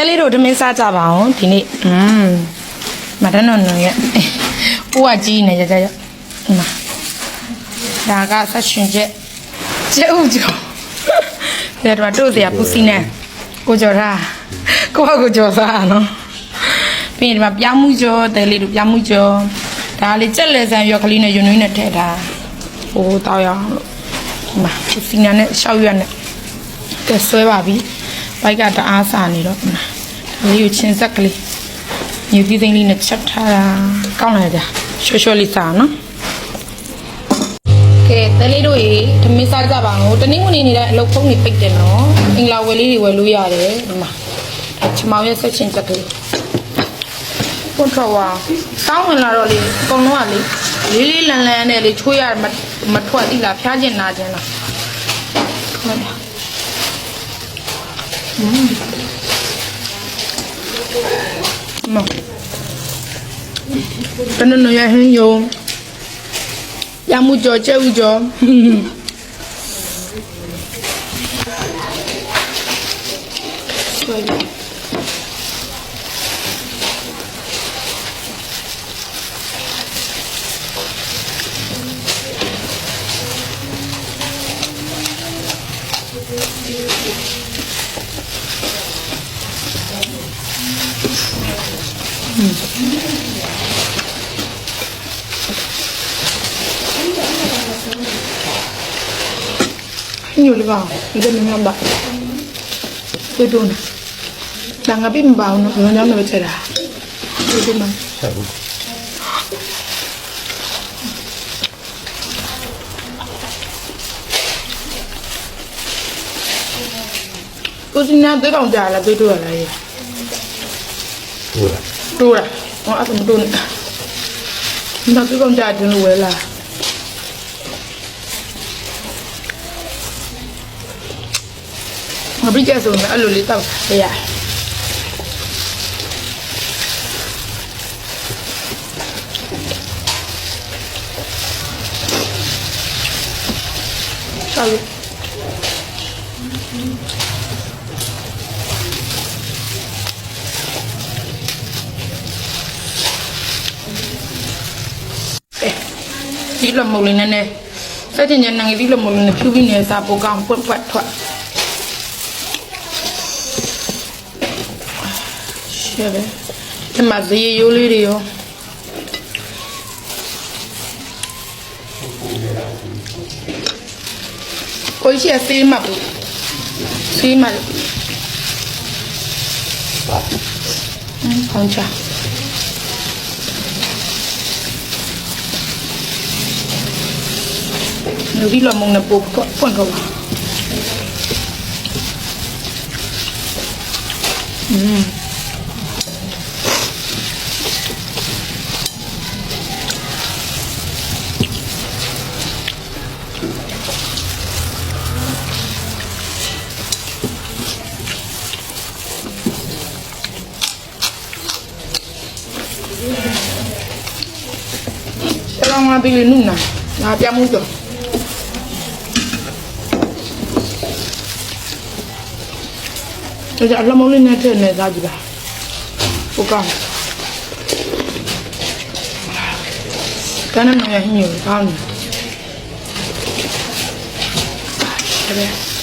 ဲလေးတို့ဓမင်းစားကြပါအောင်ဒီနေ့อืมမတန်းနော်နော်ရဲ့ပိုးကကြီးနေကြကြရောဒီမှာဒါကဆက်ရှင်ချက်ကျဲဥကျော်ဒါတော့တို့စရာပူစီနေကိုကျော်ထားကိုကကိုကျော်စားနော်ပြီးရင်ဒီမှာပြောင်းမှုကျော်တဲလေးတို့ပြောင်းမှုကျော်ဒါလေးကြက်လဲဆန်ရွက်ကလေးနဲ့ယွန်းယွန်းနဲ့ထည့်ထားဟိုတောက်ရအောင်လို့ဒီမှာပူစီနေနဲ့ရှောက်ရွက်နဲ့ကဲဆွဲပါပြီဘိုက်ကတအားစာနေတော့ဒီမှာ ဒါလေးကိုချင်းဆက်ကလေးညူသီးသိန်းလေးနဲ့ချက်ထားတာကောင်းလာကြရွှေရွှေလေးစားနော်ကဲတဲလေးတို့ရေဓမင်းစားကြပါအောင်တနင်္ဂနွေနေ့တိုင်းအလုပ်ဖုံးနေပိတ်တယ်နော်အင်္ဂလာဝယ်လေးတွေဝယ်လို့ရတယ်ဒီမှာချမောင်ရဲ့ဆက်ချင်းချက်ကလေးပွန်ထွက်သွားစောင်းဝင်လာတော့လေအကုန်လုံးကလေလေးလေးလန်လန်နဲ့လေချိုးရမမထွက်သီလားဖျားကျင်နာကျင်လားဟုတ်လားอืม Tanano ya hen yo. Ya mucho che ujo. Mm-hmm. nhiều lần vào. Dân mình làm bạc tôi đun đang nyoliva ngenyamba kwetuna nangapi mbawu nonyana wetera kwetuna tôi xin nhau tới vòng dài là tôi đưa này đưa đưa à? à? Ăn tôi đưa nữa. Chúng ta tới vòng dài thì lùi là Abbiamo secondo me, allora lì stavo, yeah. Ciao. Eh, đi làm một lần này, sao thì nhận năng đi làm một lần phiêu vi này sao bố con quấn quạt thoại. လို့ဝဲလာငါပြကြဆုံးအဲ့လိုလေးတောက်ရရဆောက်ဒီလိုမုံလေးနဲ့နဲ့စက်တင်ညနေဒီလိုမုံလေးနဲ့ဖြူပြီးနေစားပိုကောင်းပွတ်ပွတ်ထွက်ရှယ်ပဲဒီမှာဇေယိုးလေးတွေရောကိုရှိဆေးမှတ်ဘူးဆေးမှတ်ဟမ်ခေါင်းချလူဒီလိုမုံနဲ့ပို့ပွတ်ပွတ်တော့ อืม Pero nga bili nun na. Nakapya mo ito. Kasi alam mo rin natin na ito, di ba? Buka. Kanan mo yung hinyo. Kanan. Sabi.